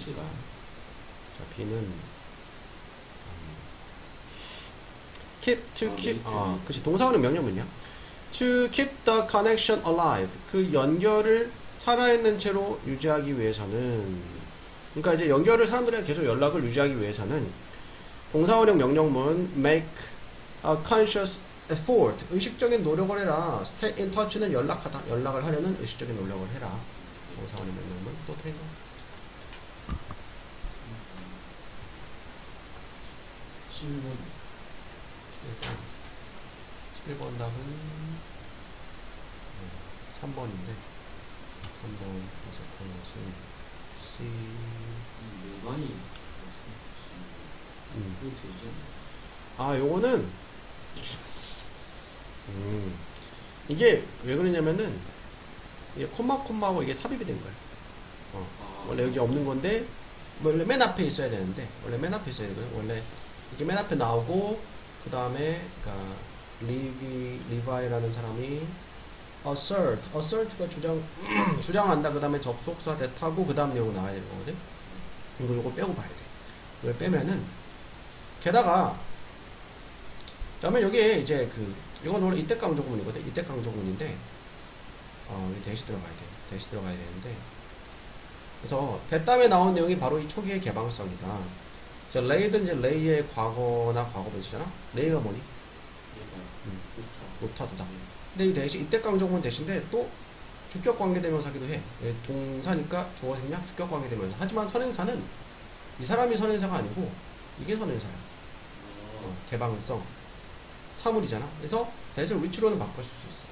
있을까? 자, B는 음, keep to 아, keep 네, 아, 네. 그치. 동사원의 명령문이야. to keep the connection alive. 그 연결을 살아있는 채로 유지하기 위해서는 그러니까 이제 연결을 사람들이랑 계속 연락을 유지하기 위해서는 동사원형 명령문 make a conscious effort. 의식적인 노력을 해라. stay in touch는 연락하다 연락을 하려는 의식적인 노력을 해라. 동사원형 명령문. 또거 7번 1번 1번 답은 3번인데 3번 검색한 것은 C 외관이 음. 그거 되지 아, 요거는, 음, 이게 왜 그러냐면은, 이게 콤마 콤마하고 이게 삽입이 된 거예요. 어, 아, 원래 여기 없는 건데, 원래 맨 앞에 있어야 되는데, 원래 맨 앞에 있어야 되거든. 원래 이게 맨 앞에 나오고, 그 다음에, 그니까, 리비, 리바이라는 사람이, assert, assert가 주장, 주장한다. 그 다음에 접속사 대타고, 그 다음 내용 나와야 되는 거거든. 이거 요거 빼고 봐야 돼. 이걸 빼면은, 게다가, 그다음에 여기에 이제 그 이건 원래 이때 강조문이거든. 이때 강조문인데 어, 여기 대시 들어가야 돼. 대시 들어가야 되는데 그래서 대담에 나온 내용이 바로 이 초기의 개방성이다. 자, 레이든 이제 레이의 과거나 과거 분시잖아. 레이가 뭐니? 음. 좋다 노타도다. 근데 이 대시 이때 강조문 대신데 또 주격 관계대명사기도 해. 예, 동사니까 주어 생략 주격 관계대명사. 하지만 선행사는 이 사람이 선행사가 아니고 이게 선행사야. 어, 어, 개방성 사물이잖아. 그래서 대신 위치로는 바꿀 수 있어.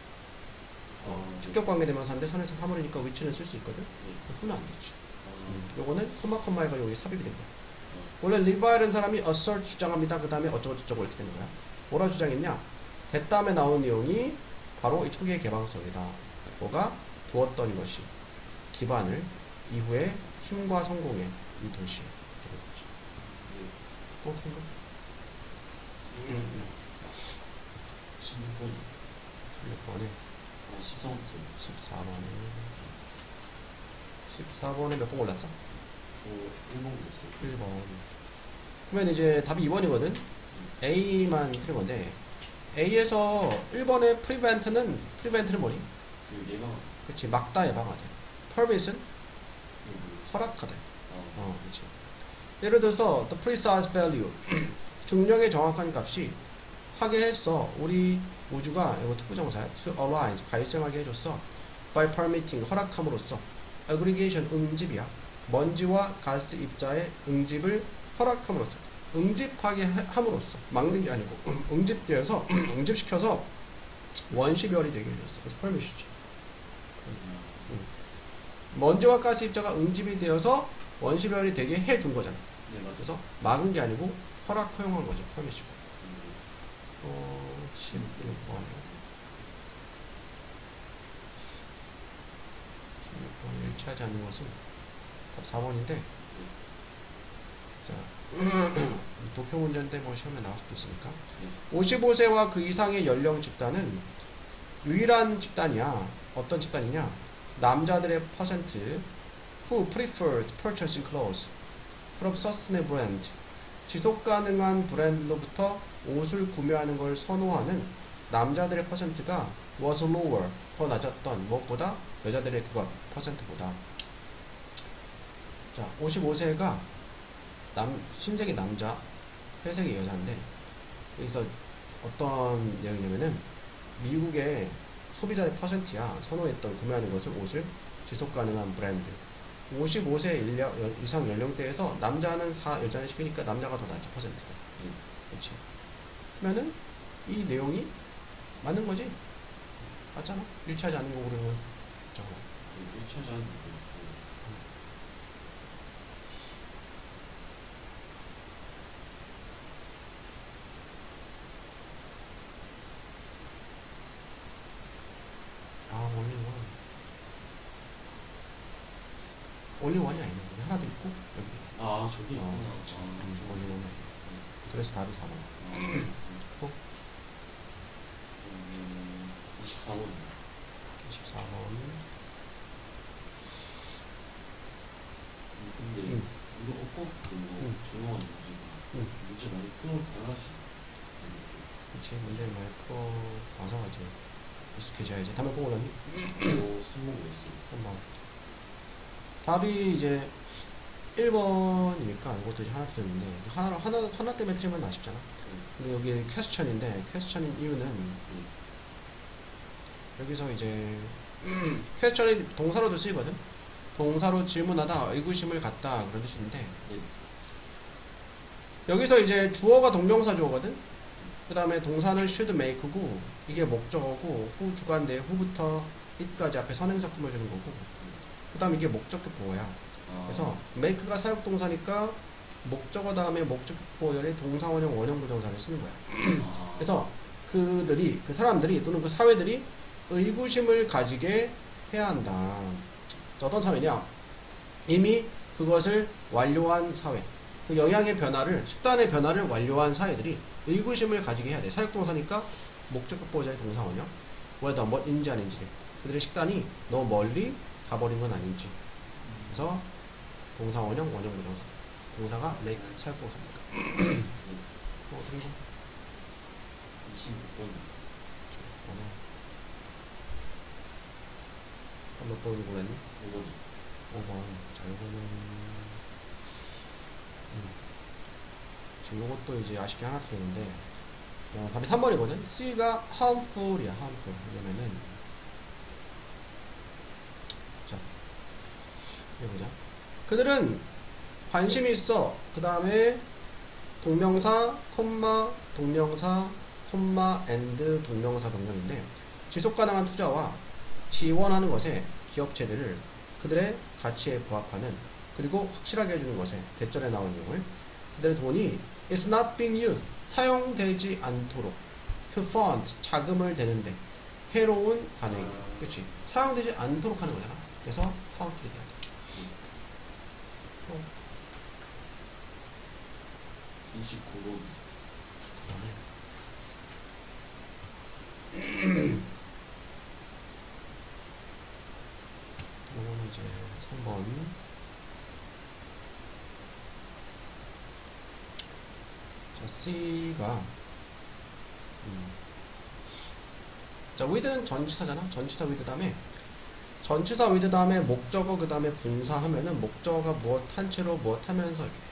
어, 어, 주격 관계대명사인데 선에서 사물이니까 위치는 쓸 수 있거든. 네. 후는 안 되지. 어, 요거는 콤마 콤마가 여기 삽입이 된 거야. 어, 원래 리바이라는 사람이 assert 주장합니다. 그 다음에 어쩌고 저쩌고 이렇게 되는 거야. 뭐라 주장했냐? 대담에 나온 내용이 바로 이 초기의 개방성이다. 뭐가 두었던 것이 기반을 이후에 힘과 성공의 이 도시. 네. 또? 음. 16번 6번에 아 13번 14번에 14번에 몇 번 올랐어? 저 1번 됐어요 1번. 그러면 이제 답이 2번이거든? A만 틀린 건데, A에서 1번의 prevent는, prevent는 뭐니? 그 얘가 그치, 막다 예방하다. permit은 그 허락하다. 어, 어, 그치. 예를 들어서, the precise value. 중력의 정확한 값이 하게 했어. 우리 우주가, 이거 특부정사야. to arise, 발생하게 해줬어. by permitting, 허락함으로써. aggregation, 응집이야. 먼지와 가스 입자의 응집을 허락함으로써. 응집하게 해- 함으로써. 막는 게 아니고, 응집되어서, 응집시켜서 원시별이 되게 해줬어. 그래서 permit이지. 먼지와 가스 입자가 응집이 되어서 원시별이 되게 해준 거잖아. 네 그래서 막은 게 아니고 허락 허용한 거죠. 퍼미시고. 음, 어, 16번. 16번 일치하지 않는 것은 답 4번인데, 자, 도표 문제인데 뭐 시험에 나올 수도 있으니까. 네. 55세와 그 이상의 연령 집단은 유일한 집단이야. 어떤 집단이냐? 남자들의 퍼센트 who preferred purchasing clothes from sustainable brand 지속 가능한 브랜드로부터 옷을 구매하는 걸 선호하는 남자들의 퍼센트가 was lower 더 낮았던 무엇보다 여자들의 그것 퍼센트보다 자 55세가 남 흰색이 남자 회색이 여자인데 여기서 어떤 내용이냐면은 미국의 소비자의 퍼센트야 선호했던 구매하는 것을 옷을 지속 가능한 브랜드. 55세 이상 연령대에서 남자는 4 여자는 10이니까 남자가 더 낫지 퍼센트가. 네. 그렇지. 그러면은 이 내용이 맞는 거지? 맞잖아. 일치하지 않는 거 그러면 그 1차전 그, 아 올리원 올리원이 아니네 여기 하나 더 있고 여기 아 저기 어, 있구나 그렇지. 아, 음, 올리원 그래서 답이 4번 아, 또 음, 24번 24번 근데 음. 이거 오퍼도 음. 중요한 문제가 음. 문제 많이 풀어 달라시. 그치 문제를 많이 풀어 봐서 이제 익숙해져야지 다음에 꼭 올랐니? 또 성공했어요. 한번 답이 이제 1번이니까 이것도 하나 틀렸는데 하나, 하나, 하나 때문에 틀리면 아쉽잖아. 근데 여기 퀘스천인데 퀘스천인 이유는 여기서 이제 퀘스천이 동사로도 쓰이거든? 동사로 질문하다 의구심을 갖다 그런 뜻인데 네. 여기서 이제 주어가 동명사 주어거든? 그 다음에 동사는 should make고 이게 목적어고 후 주관대 후부터 it까지 앞에 선행사 꾸며주는 거고 그 다음에 이게 목적격 보호야. 아, 그래서 make가 사역 동사니까 목적어 다음에 목적격 보호절에 동사원형 원형 부정사를 쓰는 거야. 아, 그래서 그들이 그 사람들이 또는 그 사회들이 의구심을 가지게 해야 한다. 자, 어떤 사회냐? 이미 그것을 완료한 사회. 그 영향의 변화를 식단의 변화를 완료한 사회들이 의구심을 가지게 해야 돼. 사역 동사니까 목적격 보호자의 동사원형 whether 뭐인지 아닌지. 그들의 식단이 너무 멀리 가버린 건 아닌지. 그래서 동사 원형 원형 부정사 동사가 make 사역동사니까 어, 그리고 26번. 몇 번이 보냈니? 5번. 5번. 자, 요거는, 음. 지금 요것도 이제 아쉽게 하나 틀렸는데, 어, 답이 3번이거든? C가 harmful이야, harmful. 왜냐면은, 자, 여기 보자. 그들은 관심이 있어. 그 다음에, 동명사, 콤마, 동명사, 콤마, and 동명사 병렬인데, 지속 가능한 투자와 지원하는 것에 기업체들을 그들의 가치에 부합하는 그리고 확실하게 해주는 것에 대절에 나오는 내용을 그들의 돈이 is not being used 사용되지 않도록 to fund 자금을 대는데 해로운 반응이 아. 그렇지 사용되지 않도록 하는 거잖아 그래서 harmful이 돼야 돼 29번. 이거는 이제 3번 자 C가 음. 자 with는 전치사잖아 전치사 with 다음에 전치사 with 다음에 목적어 그 다음에 분사하면은 목적어가 무엇 한 채로 무엇 하면서 이렇게 돼.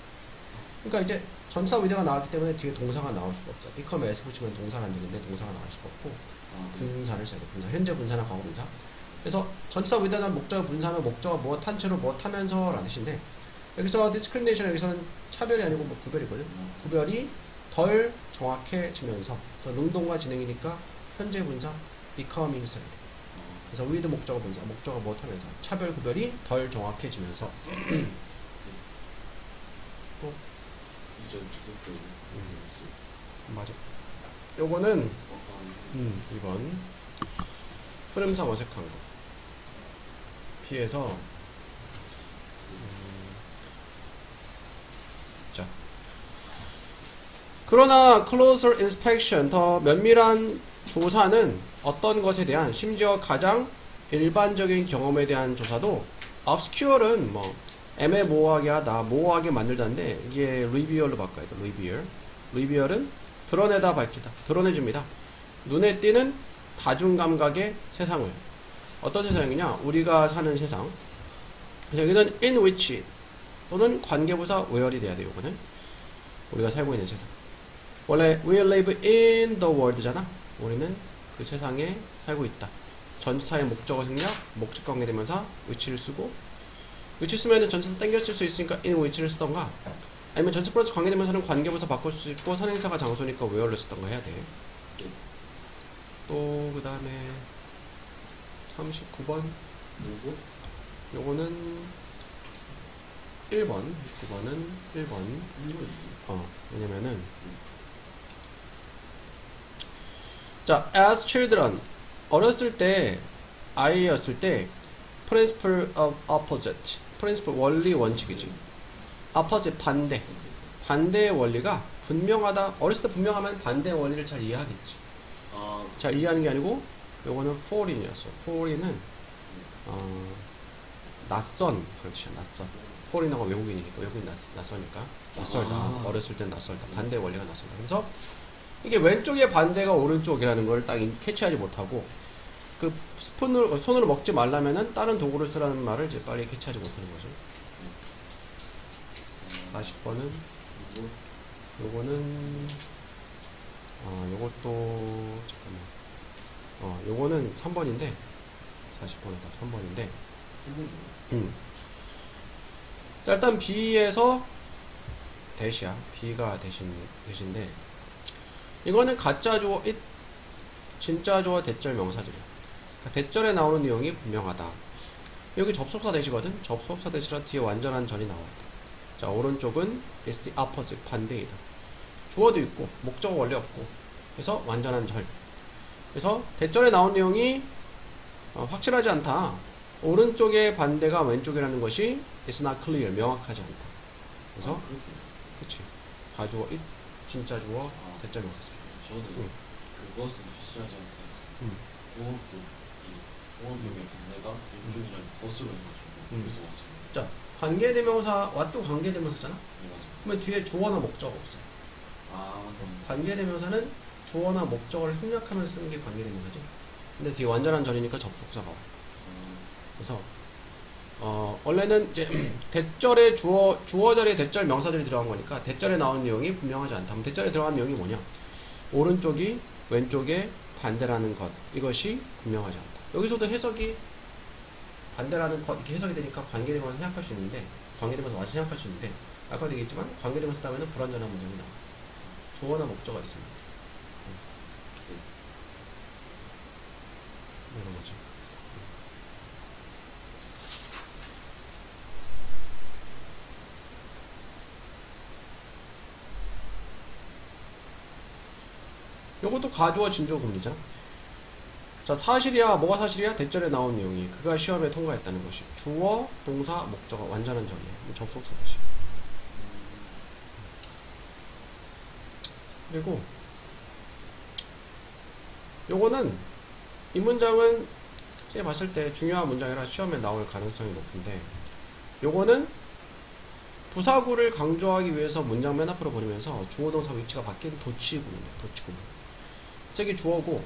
그러니까 이제 전치사 with가 나왔기 때문에 뒤에 동사가 나올 수가 없어 become s 붙이면 동사가 안 되는데 동사가 나올 수가 없고 아, 네. 분사를 써야 돼. 분사. 현재 분사나 과거 분사. 그래서 전치사 위대한 목적어 분사하면 목적어 무엇 한 채로 무엇 하면서 라는 뜻인데 여기서 discrimination 여기서는 차별이 아니고 뭐 구별이거든. 아, 구별이 덜 정확해지면서 그래서 능동과 진행이니까 현재 분사 becoming 써야 돼. 아, 그래서 with 목적어 분사 목적어 무엇 하면서 차별 구별이 덜 정확해지면서 또 이전 기독교. 음. 맞아. 요거는 아, 음, 2번. 흐름상 어색한 거. 피해서, 음, 자. 그러나, closer inspection, 더 면밀한 조사는 어떤 것에 대한, 심지어 가장 일반적인 경험에 대한 조사도, obscure은 뭐, 애매모호하게 하다, 모호하게 만들다인데, 이게 reveal로 바꿔야 돼, reveal. reveal은 드러내다 밝히다, 드러내줍니다. 눈에 띄는 다중감각의 세상을 어떤 세상이냐? 우리가 사는 세상. 여기는 in which 또는 관계부사 where이 돼야 돼요. 이거는 우리가 살고 있는 세상. 원래 we live in the world잖아. 우리는 그 세상에 살고 있다. 전치사의 목적어 생략, 목적 관계대명사 which를 쓰고 which 쓰면은 전치사 땡겨 쓸 수 있으니까 in which를 쓰던가 아니면 전치 플러스 관계대명사는 관계부사 바꿀 수 있고 선행사가 장소니까 where를 쓰던가 해야 돼. 네. 또그 다음에 39번 누구? 요거는 1번 9번은 1번 이거 어 왜냐면은 자 as children 어렸을 때 아이였을 때 principle of opposite principle 원리 원칙이지 opposite 반대 반대의 원리가 분명하다 어렸을 때 분명하면 반대의 원리를 잘 이해하겠지 아, 잘 이해하는 게 아니고 요거는 foreign이었어. foreign은 어, 낯선 뜻이야. 낯선. 포리너가 외국인이니까 외국인 낯, 낯서니까 낯설다 아. 어렸을 땐 낯설다 반대 원리가 낯설다 그래서 이게 왼쪽의 반대가 오른쪽이라는 걸 딱 캐치하지 못하고 그 스푼을 손으로 먹지 말라면은 다른 도구를 쓰라는 말을 이제 빨리 캐치하지 못하는 거죠. 40번은 그리고 요거는 아 요것도 잠깐만 어 요거는 3번인데 40번이다 3번인데 음. 자, 일단 B에서 대시야. B가 대신, 대신데, 이거는 가짜 주어, it, 진짜 주어 대절 명사들이야. 그러니까 대절에 나오는 내용이 분명하다. 여기 접속사 대시거든? 접속사 대시라 뒤에 완전한 전이 나와. 자, 오른쪽은 is the opposite, 반대이다. 주어도 있고, 목적어 원래 없고, 그래서 완전한 절. 그래서 대절에 나온 내용이 어, 확실하지 않다. 오른쪽의 반대가 왼쪽이라는 것이 is not clear, 명확하지 않다. 그래서, 아. 그치. 가주어, it, 진짜 주어, 아. 대절 명사. 저는 응. 그것은 확실하지 않다. 응. 공업도 이 공업용의 반대가 왼쪽이랑 버스로 해가지고 응. 그래서 왔습니다. 자, 관계대명사, what도 관계대명사잖아? 네. 그러면 뒤에 주어나 목적 없어. 아, 음. 관계대명사는 주어나 목적을 생략하면서 쓰는 게 관계대명사지. 근데 뒤에 완전한 전이니까 접속사가 와. 아, 그래서 어, 원래는 이제 대절에 주어 주어절에 대절 명사들이 들어간 거니까 대절에 나온 내용이 분명하지 않다. 그럼 대절에 들어간 내용이 뭐냐? 오른쪽이 왼쪽에 반대라는 것 이것이 분명하지 않다. 여기서도 해석이 반대라는 것 이렇게 해석이 되니까 관계대명사 생각할 수 있는데 관계대명사 완전 생각할 수 있는데 아까도 얘기했지만 관계대명사 다음에는 불완전한 문장이 나와. 주어나 목적어가 있습니다. 이런 거죠. 가주어 진주어 금리잖아. 자, 사실이야. 뭐가 사실이야? 대절에 나온 내용이. 그가 시험에 통과했다는 것이. 주어, 동사, 목적어, 완전한 정의. 접속사 것이. 그리고, 요거는, 이 문장은 제가 봤을 때 중요한 문장이라 시험에 나올 가능성이 높은데, 요거는 부사구를 강조하기 위해서 문장 맨 앞으로 보내면서 주어 동사 위치가 바뀐 도치구문이에요. 도치구문. 저기 주어고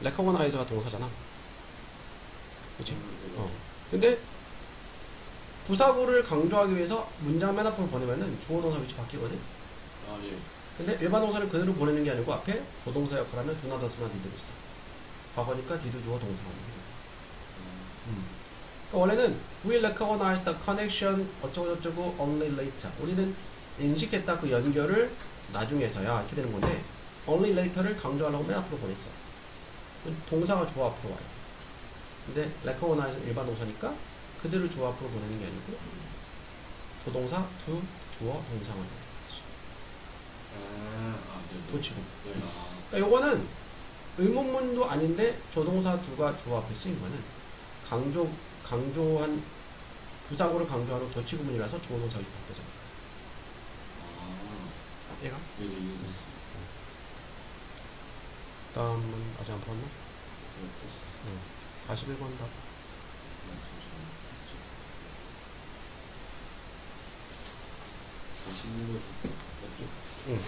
레커거나이즈가 동사잖아. 그치? 음, 어. 근데 부사구를 강조하기 위해서 문장 맨 앞으로 보내면은 주어 동사 위치 바뀌거든. 아, 예. 근데 일반 동사를 그대로 보내는 게 아니고 앞에 조동사 역할 하면 두나 더스나 디드로 있어. 과거니까 디드 주어 동사가 있는 음, 그러니까 원래는 we recognize the connection 어쩌고저쩌고 only later. 우리는 인식했다 그 연결을 나중에서야 이렇게 되는 건데 only later를 강조하려고 맨 앞으로 보냈어. 동사가 주어 앞으로 와요. 근데 recognize 는 일반 동사니까 그대로 주어 앞으로 보내는 게 아니고 조동사 to 주어 동사만 거지. 아, 아, 네. 네. 도치고. 네, 아, 그러니까 요거는 의문문도 아닌데 조동사 두가 주어 앞에 쓰인 거는 강조 강조한 부사고를 강조하는 도치구문이라서 동사 위치 바뀌어서 아, 얘가. 다음은 아직 안 풀었나? 네, 됐어. 응. 41번 답. 네? 응.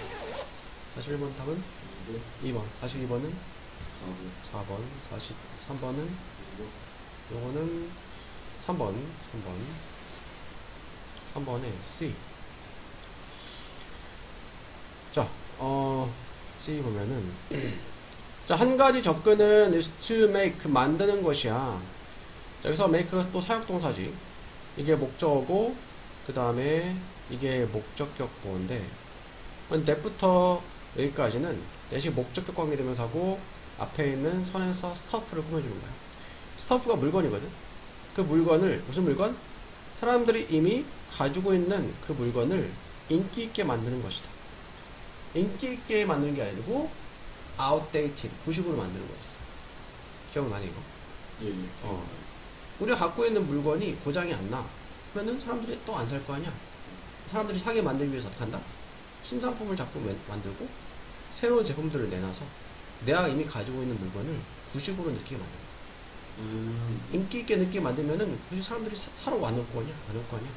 41번 답은 그리고 2번. 42번은 4번, 4번. 43번은 그리고 요거는 3번. 3번. 3번에 C. 자, 어, C 보면은 자, 한 가지 접근은 is to make 만드는 것이야. 자, 여기서 make가 또 사역동사지. 이게 목적어고 그 다음에 이게 목적격 보호인데 that부터 여기까지는 대신 목적격 관계되면서 하고 앞에 있는 선에서 stuff를 꾸며주는 거야. stuff가 물건이거든. 그 물건을 무슨 물건? 사람들이 이미 가지고 있는 그 물건을 인기 있게 만드는 것이다. 인기 있게 만드는 게 아니고 outdated, 구식으로 만드는 거였어. 기억나니 이거? 예, 예. 어. 우리가 갖고 있는 물건이 고장이 안 나. 그러면은 사람들이 또 안 살 거 아니야. 사람들이 사게 만들기 위해서 어떻게 한다? 신상품을 자꾸 맨- 만들고 새로운 제품들을 내놔서 내가 이미 가지고 있는 물건을 구식으로 느끼게 만든다. 음, 인기 있게 느끼게 만들면은 굳이 사람들이 사, 사러 안 올거 아니야? 안올거 아니야?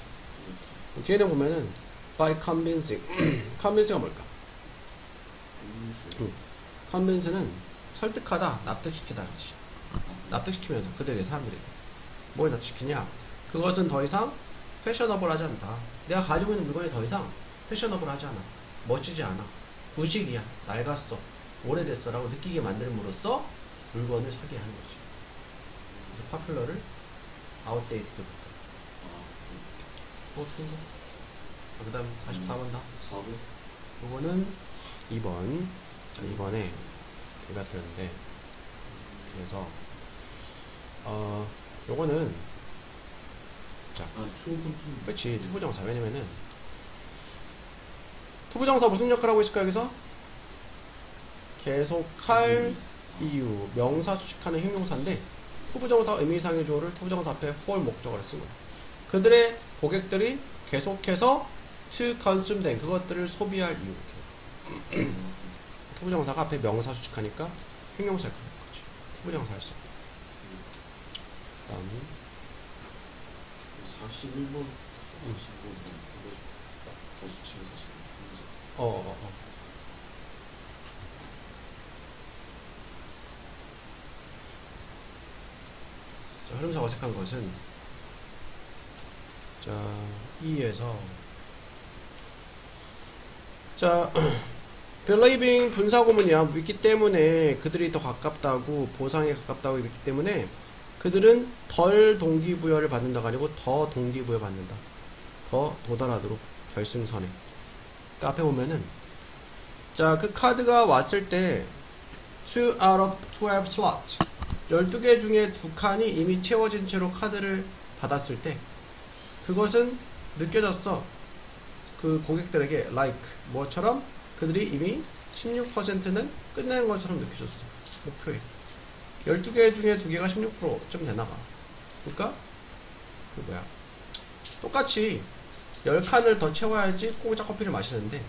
뒤에는 보면은 by convincing. convince가 뭘까? 음. Convince는 설득하다, 납득시키다 그렇지. 납득시키면서 그들의 사람들에게 뭘 납득시키냐? 그것은 더 이상 패셔너블하지 않다. 내가 가지고 있는 물건이 더 이상 패셔너블하지 않아. 멋지지 않아. 구식이야. 낡았어. 오래됐어 라고 느끼게 만들므로써 물건을 사게 하는 거지. 그래서 파퓰러를 아웃데이트부터. 어, 어떻게 해? 그 다음 44번 다. 4번? 요거는 2번. 자, 2번에 얘가 들었는데, 그래서, 어, 요거는, 자, 아, 그치, 투부정사. 왜냐면은, 투부정사 무슨 역할을 하고 있을까, 여기서? 계속할 이유, 명사 수식하는 형용사인데, 투부정사 의미상의 조를 투부정사 앞에 for 목적어를 쓴 거야. 그들의 고객들이 계속해서 to consume 된 그것들을 소비할 이유. 투부정사가 앞에 명사 수식하니까 형용사 역할을 하는 거지. 투부정사를 써. 다음, 41번, 45번, 벌써 집에 사시는 어, 어, 어. 자, 흐름상 어색한 것은 자, 2에서 자, believing 분사구문이야. 믿기 때문에 그들이 더 가깝다고 보상에 가깝다고 믿기 때문에 그들은 덜 동기부여를 받는다가 아니고 더 동기부여 받는다. 더 도달하도록 결승선에. 그 앞에 보면은 자, 그 카드가 왔을 때 2 out of 12 slots 12개 중에 두 칸이 이미 채워진 채로 카드를 받았을 때 그것은 느껴졌어. 그 고객들에게 like 뭐처럼 그들이 이미 16%는 끝낸 것처럼 느껴졌어. 목표에. 12개 중에 두 개가 16%좀 되나 봐. 그러니까 그 뭐야. 똑같이 10칸을 더 채워야지 공짜 커피를 마시는데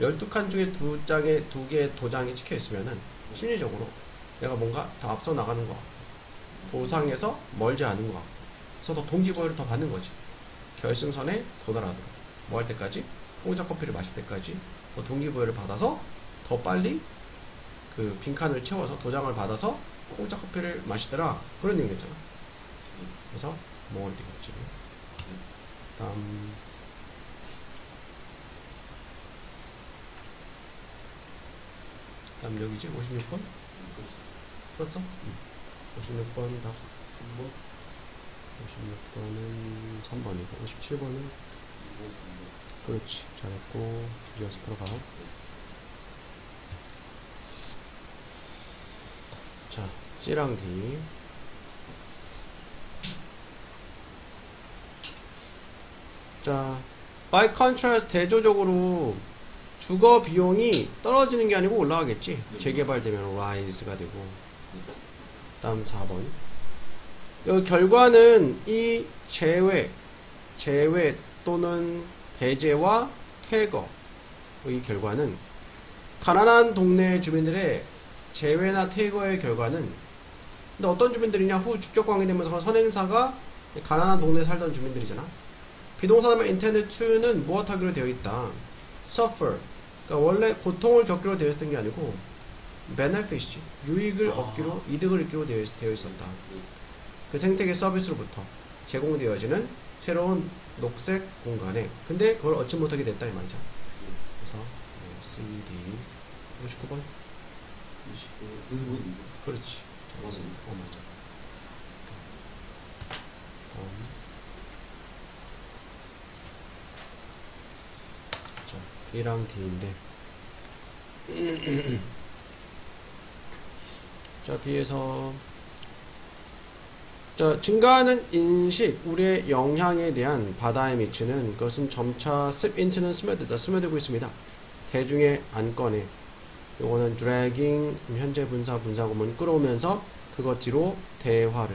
12칸 중에 두 장에 두 개의 도장이 찍혀 있으면은 심리적으로 내가 뭔가 더 앞서 나가는 것 같고 보상에서 멀지 않은 것 같고 그래서 더 동기부여를 더 받는 거지 결승선에 도달하도록 뭐 할 때까지 공짜 커피를 마실 때까지 더 동기부여를 받아서 더 빨리 그 빈칸을 채워서 도장을 받아서 공짜 커피를 마시더라 그런 얘기겠잖아 그래서 뭐할 때겠지 다음 다음 여기지 56번 풀었어? 응. 56번 답 3번? 56번은 3번이고 57번은 2번, 3번. 그렇지. 잘했고 이어서 풀어봐 자 C랑 D. 자 by contrast 대조적으로 주거 비용이 떨어지는 게 아니고 올라가겠지? 재개발되면 rise가 되고. 다음 4번. 여기 결과는 이 제외, 제외 또는 배제와 퇴거의 결과는 가난한 동네 주민들의 제외나 퇴거의 결과는 근데 어떤 주민들이냐 후 주격 관계되면서 선행사가 가난한 동네에 살던 주민들이잖아. 비동사다면 intended to는 무엇하기로 되어 있다. suffer. 그러니까 원래 고통을 겪기로 되어 있었던 게 아니고 benefit이지. 유익을 아. 얻기로, 이득을 얻기로 되어 있었다. 그 생태계 서비스로부터 제공되어지는 새로운 녹색 공간에. 근데 그걸 얻지 못하게 됐다, 이 말이죠. 그래서, 네, C, D. 59번? 29번, 그래서 뭐 이거? 그렇지. 맞아요. 어, 맞아. 다음. 자, B랑 D인데. 자, B에서. 자, 증가하는 인식, 우리의 영향에 대한 바다에 미치는 그것은 점차 습 인트는 스며들다, 스며들고 있습니다. 대중의 안건에. 요거는 dragging 현재 분사 분사구문 끌어오면서 그것 뒤로 대화를.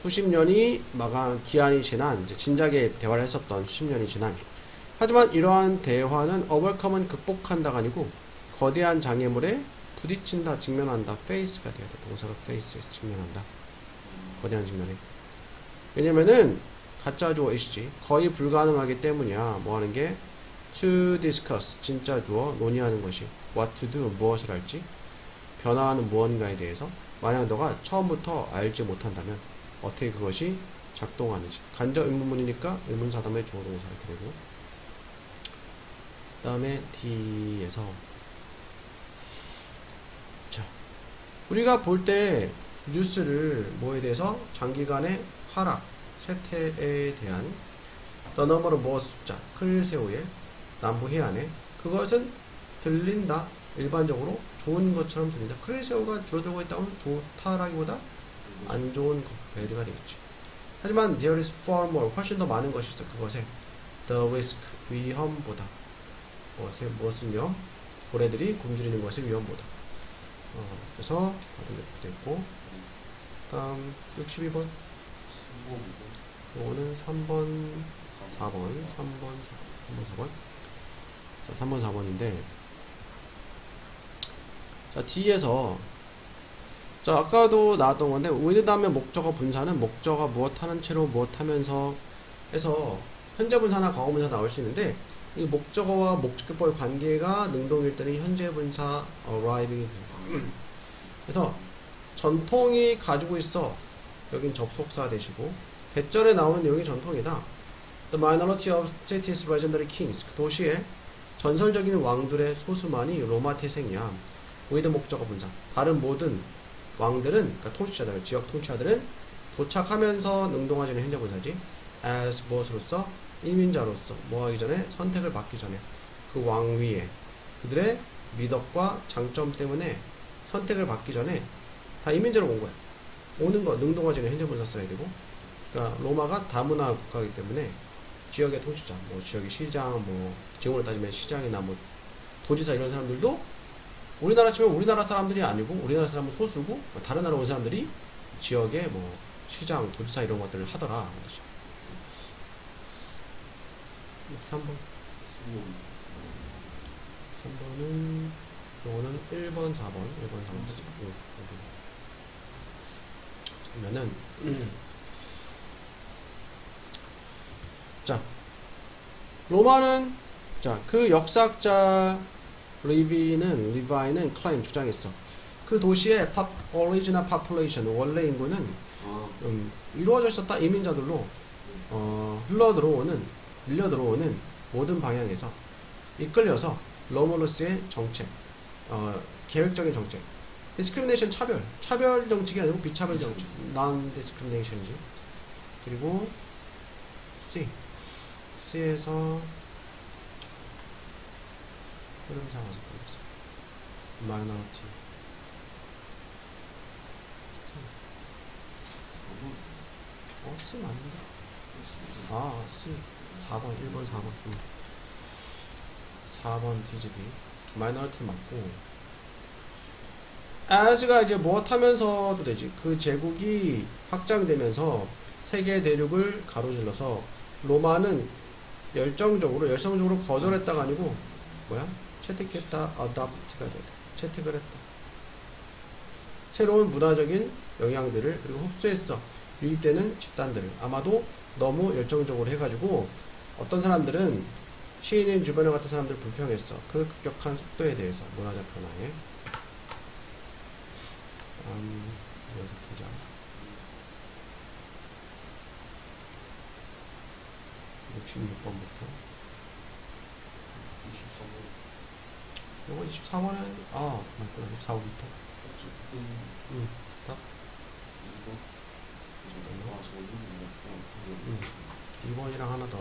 수십 년이 마감 기한이 지난 이제 진작에 대화를 했었던 수십 년이 지난. 하지만 이러한 대화는 overcome은 극복한다가 아니고 거대한 장애물에 부딪힌다 직면한다 face가 돼야 돼. 동사가 face에서 직면한다 거대한 직면에. 왜냐면은 가짜 주어 SG 거의 불가능하기 때문이야. 뭐 하는 게? To discuss. 진짜 주어 논의하는 것이. What to do 무엇을 할지. 변화하는 무언가에 대해서. 만약 너가 처음부터 알지 못한다면 어떻게 그것이 작동하는지. 간접 의문문이니까 의문사담의 주어 동사 이렇게 되고. 그 다음에 D에서. 자 우리가 볼때 뉴스를 뭐에 대해서? 장기간의 하락 세태에 대한 of 무엇 숫자 클세오의 남부 해안에. 그것은 들린다 일반적으로 좋은 것처럼 들린다. 클세오가 줄어들고 있다면 좋다라기보다 안 좋은 것 배리가 되겠지 하지만 there is far more 훨씬 더 많은 것이 있어. 그것에 the risk 위험보다. 무엇의 무엇은 위험? 고래들이 굶주리는 것의 위험보다. 어, 그래서 이렇게 됐고 다음 62번 요거는 3번 4번 3번 3번 4번 자 3번 4번인데 자 뒤에서 자 아까도 나왔던 건데 with 다음에 목적어 분사는 목적어 무엇 하는 채로 무엇 하면서 해서 현재 분사나 과거 분사 나올 수 있는데 이 목적어와 목적격법의 관계가 능동일 때는 현재 분사 arriving이 돼요. 그래서 전통이 가지고 있어 여긴 접속사 되시고 배절에 나오는 내용이 전통이다. The minority of cities legendary kings 그 도시의 전설적인 왕들의 소수만이 로마 태생이야. with 목적어 분사 다른 모든 왕들은 그러니까 통치자들 지역 통치자들은 도착하면서 능동하지는 현재 분사지 as 무엇으로서 이민자로서 뭐 하기 전에 선택을 받기 전에 그 왕 위에 그들의 미덕과 장점 때문에 선택을 받기 전에 다 이민자로 온 거야. 오는 거 현재 분사 써야 되고 그러니까 로마가 다문화 국가이기 때문에 지역의 통치자 뭐 지역의 시장 뭐 지역으로 따지면 시장이나 뭐 도지사 이런 사람들도 우리나라 치면 우리나라 사람들이 아니고 우리나라 사람은 소수고 뭐 다른 나라 온 사람들이 지역의 뭐 시장, 도지사 이런 것들을 하더라. 그렇죠. 3번. 3번은 요거는 1번, 4번, 1번, 4번. 요, 여기. 그러면은 자 로마는 자 그 역사학자 리비는 리바이는 클라임 주장했어. 그 도시의 팝 오리지널 파플레이션 원래 인구는 음, 이루어져 있었다 이민자들로. 어, 흘러 들어오는 밀려 들어오는 모든 방향에서 이끌려서 로멀로스의 정책, 어, 계획적인 정책, 디스크리미네이션 차별, 차별 정책이 아니고 비차별 정책, non discrimination이지. 그리고 C, C에서 흐름상 와서 보겠어. minority. C. 어, C 맞는데? 아, C. 4번, 1번, 4번. 음. 4번 DGB. 마이너리티 맞고. As가 이제 무엇 하면서도 되지. 그 제국이 확장되면서 세계 대륙을 가로질러서 로마는 열정적으로, 열성적으로 거절했다가 아니고, 뭐야? 채택했다, adopt가 돼. 채택을 했다. 새로운 문화적인 영향들을 그리고 흡수했어. 유입되는 집단들을 아마도 너무 열정적으로 해가지고 어떤 사람들은 시인인 주변에 같은 사람들 불평했어. 그 급격한 속도에 대해서 문화적 변화에. 음, 여기서 보자. (66번부터) 요거 24번은 아 맞구나. 24번부터. 응 딱. 응. 2번이랑 하나 더